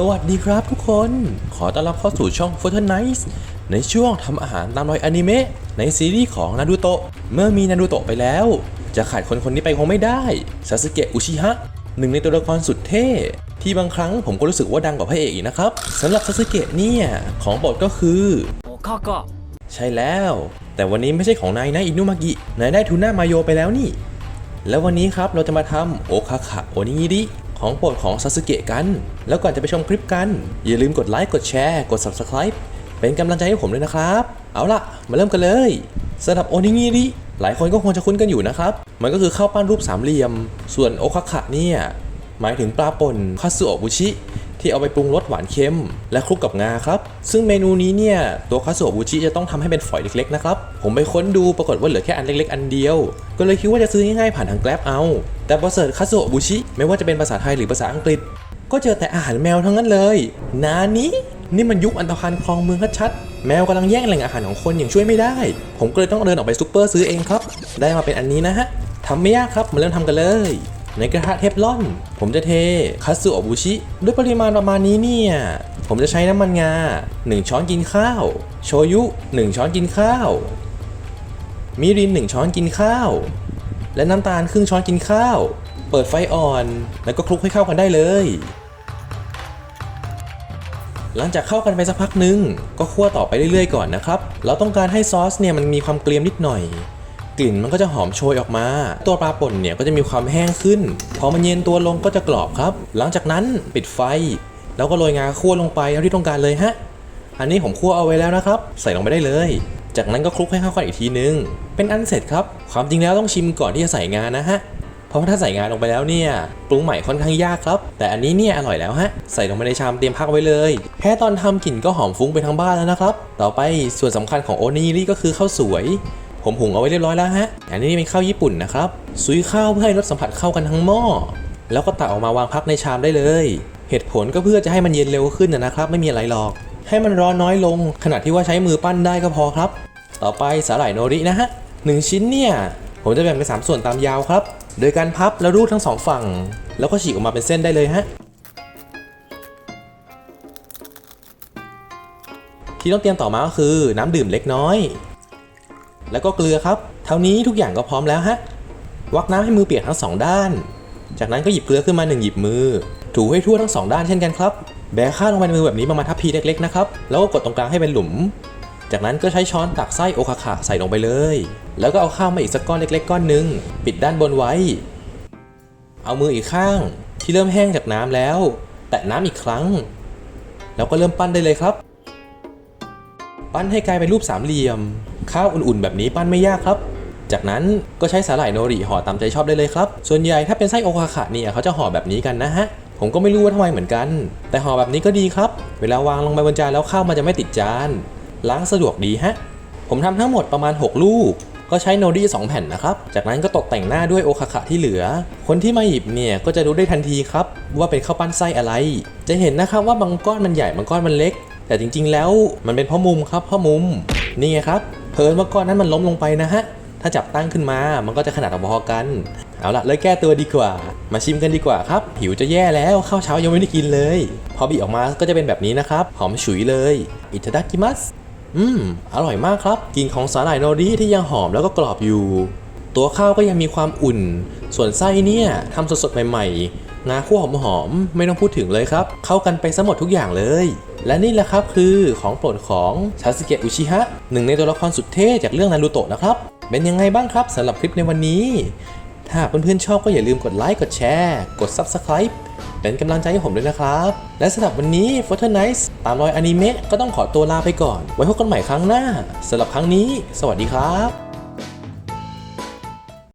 สวัสดีครับทุกคน ขอต้อนรับเข้าสู่ช่อง f o t o n i c e ในช่วงทำอาหารตามรอยอนิเมะในซีรีส์ของนารูโตะ เมื่อมีนารูโตะไปแล้ว จะขาดคนคนนี้ไปคงไม่ได้ซาสึเกะอุชิฮะหนึ่งในตัวละครสุดเท่ ที่บางครั้งผมก็รู้สึกว่าดังกว่าพระเอกอีกนะครับสำหรับซาสึเกะเนี่ย ของบทก็คือข้าก็ใช่แล้ว แต่วันนี้ไม่ใช่ของนายนะอินุมากินายได้ทูน่ามายโยไปแล้วนี่ แล้ววันนี้ครับเราจะมาทำโอคาคะโอนิงิริ ของโปรดของซาสึเกะกัน แล้วก่อนจะไปชมคลิปกัน อย่าลืมกดไลค์กดแชร์กด Subscribe เป็นกำลังใจให้ผมด้วยนะครับ เอาล่ะ มาเริ่มกันเลยสำหรับโอนิงิริหลายคนก็คงจะคุ้นกันอยู่นะครับ มันก็คือข้าวปั้นรูปสามเหลี่ยม ส่วนโอคาคะเนี่ยหมายถึงปลาป่นคาสึโอบุชิ ที่เอาไปปรุงรสหวานเค็ม และคลุกกับงาครับ ซึ่งเมนูนี้เนี่ย ตัวคาสโอบุชิจะต้องทำให้เป็นฝอยเล็กๆนะครับ ผมไปค้นดูปรากฏว่าเหลือแค่อันเล็กๆ อันเดียว ก็เลยคิดว่าจะซื้อง่ายๆผ่านทางแกร็บเอา แต่พอเสิร์ชคาสโอบุชิไม่ว่าจะเป็นภาษาไทยหรือภาษาอังกฤษ ก็เจอแต่อาหารแมวทั้งนั้นเลยนานี้นี่มันยุคอันตรพานคลองเมืองชัดๆแมวกำลังแย่งแหล่งอาหารของคนอย่างช่วยไม่ได้ ผมก็เลยต้องเดินออกไปซูเปอร์ซื้อเองครับ ได้มาเป็นอันนี้นะฮะทำไม่ยากครับมาเริ่มทำกันเลย ในกระทะเทฟลอน ผมจะเทคัตสึโอบุชิ ด้วยปริมาณประมาณนี้เนี่ย ผมจะใช้น้ำมันงา 1 ช้อนกินข้าว โชยุ 1 ช้อนกินข้าว มิริน 1 ช้อนกินข้าว และน้ำตาลครึ่งช้อนกินข้าว เปิดไฟอ่อน แล้วก็คลุกให้เข้ากันได้เลย หลังจากเข้ากันไปสักพักหนึ่งก็คั่วต่อไปเรื่อยๆก่อนนะครับ เราต้องการให้ซอสเนี่ยมันมีความเกรียมนิดหน่อย กลิ่นมันก็จะหอมโชยออกมา ตัวปลาป่นเนี่ยก็จะมีความแห้งขึ้น พอมันเย็นตัวลงก็จะกรอบครับ หลังจากนั้นปิดไฟ แล้วก็โรยงาคั่วลงไปเท่าที่ต้องการเลยฮะ อันนี้ผมคั่วเอาไว้แล้วนะครับ ใส่ลงไปได้เลย จากนั้นก็คลุกให้เข้ากันอีกทีนึง เป็นอันเสร็จครับ ความจริงแล้วต้องชิมก่อนที่จะใส่งานะฮะ เพราะว่าถ้าใส่งานลงไปแล้วเนี่ยปรุงใหม่ค่อนข้างยากครับ แต่อันนี้เนี่ยอร่อยแล้วฮะ ใส่ลงไปในชามเตรียมพักไว้เลย แค่ตอนทำกลิ่นก็หอมฟุ้งไปทั้งบ้านแล้วนะครับ ต่อไปส่วนสำคัญของโอนิริก็คือข้าวสวย ผมหุงเอาไว้เรียบร้อยแล้วฮะ อันนี้เป็นข้าวญี่ปุ่นนะครับซุยข้าวเพื่อให้รสสัมผัสเข้ากันทั้งหม้อ แล้วก็ตักออกมาวางพักในชามได้เลย เหตุผลก็เพื่อจะให้มันเย็นเร็วขึ้นนะครับ ไม่มีอะไรหรอก ให้มันร้อนน้อยลง ขนาดที่ว่าใช้มือปั้นได้ก็พอครับ ต่อไปสาหร่ายโนรินะฮะหนึ่งชิ้นเนี่ย ผมจะแบ่งเป็น 3 ส่วนตามยาวครับ โดยการพับแล้วรูดทั้งสองฝั่ง แล้วก็ฉีกออกมาเป็นเส้นได้เลยฮะที่ต้องเตรียมต่อมาก็คือน้ำดื่มเล็กน้อย แล้วก็เกลือครับ เท่านี้ทุกอย่างก็พร้อมแล้วฮะ วักน้ำให้มือเปียกทั้งสองด้าน จากนั้นก็หยิบเกลือขึ้นมาหนึ่งหยิบมือ ถูให้ทั่วทั้งสองด้านเช่นกันครับ แบะข้าวลงไปในมือแบบนี้ประมาณทัพพีเล็กๆนะครับ แล้วก็กดตรงกลางให้เป็นหลุม จากนั้นก็ใช้ช้อนตักไส้โอคาคาใส่ลงไปเลย แล้วก็เอาข้าวมาอีกสักก้อนเล็ก ๆ ก้อนหนึ่งปิดด้านบนไว้ เอามืออีกข้าง ที่เริ่มแห้งจากน้ำแล้ว แตะน้ำอีกครั้ง แล้วก็เริ่มปั้นได้เลยครับ ปั้นให้กลายเป็นรูปสามเหลี่ยม ข้าวอุ่นๆ แบบนี้ปั้นไม่ยากครับ จากนั้นก็ใช้สาหร่ายโนริห่อตามใจชอบได้เลยครับ ส่วนใหญ่ถ้าเป็นไส้โอคาคาเนี่ยเขาจะห่อแบบนี้กันนะฮะ ผมก็ไม่รู้ว่าทำไมเหมือนกัน แต่ห่อแบบนี้ก็ดีครับ เวลาวางลงไปบนจานแล้วข้าวมันจะไม่ติดจาน ล้างสะดวกดีฮะ ผมทำทั้งหมดประมาณ 6 ลูกก็ใช้โนดี้2แผ่นนะครับ จากนั้นก็ตกแต่งหน้าด้วยโอคาคาที่เหลือ คนที่มาหยิบเนี่ยก็จะรู้ได้ทันทีครับ ว่าเป็นข้าวปั้นไส้อะไร จะเห็นนะครับว่าบางก้อนมันใหญ่บางก้อนมันเล็ก แต่จริงๆแล้วมันเป็นเพ่อมุมครับเพ่อมุมนี่ไงครับเพลินว่าก้อนนั้นมันล้มลงไปนะฮะถ้าจับตั้งขึ้นมามันก็จะขนาดพอๆกัน เอาละเลยแก้ตัวดีกว่า มาชิมกันดีกว่าครับ หิวจะแย่แล้วข้าวเช้ายังไม่ได้กินเลย พอบีออกมาก็จะเป็นแบบนี้นะครับ หอมฉุยเลย อิตาดากิมัสอืม อร่อยมากครับกลิ่นของสาหร่ายโนริที่ยังหอมแล้วก็กรอบอยู่ ตัวข้าวก็ยังมีความอุ่น ส่วนไส้เนี่ยทำสดๆใหม่ๆงาคั่วหอมๆไม่ต้องพูดถึงเลยครับ เข้ากันไปซะหมดทุกอย่างเลย และนี่แหละครับคือของโปรดของซาสึเกะอุชิฮะหนึ่งในตัวละครสุดเท่จากเรื่องนารูโตะนะครับ เป็นยังไงบ้างครับสำหรับคลิปในวันนี้ ถ้าเพื่อนๆชอบก็อย่าลืมกดไลค์กดแชร์กด Subscribe เป็นกำลังใจให้ผมด้วยนะครับ และสำหรับวันนี้ f o r t n i t e ตามรอยอนิเมะก็ต้องขอตัวลาไปก่อน ไว้พบกันใหม่ครั้งหน้าสำหรับครั้งนี้ สวัสดีครับ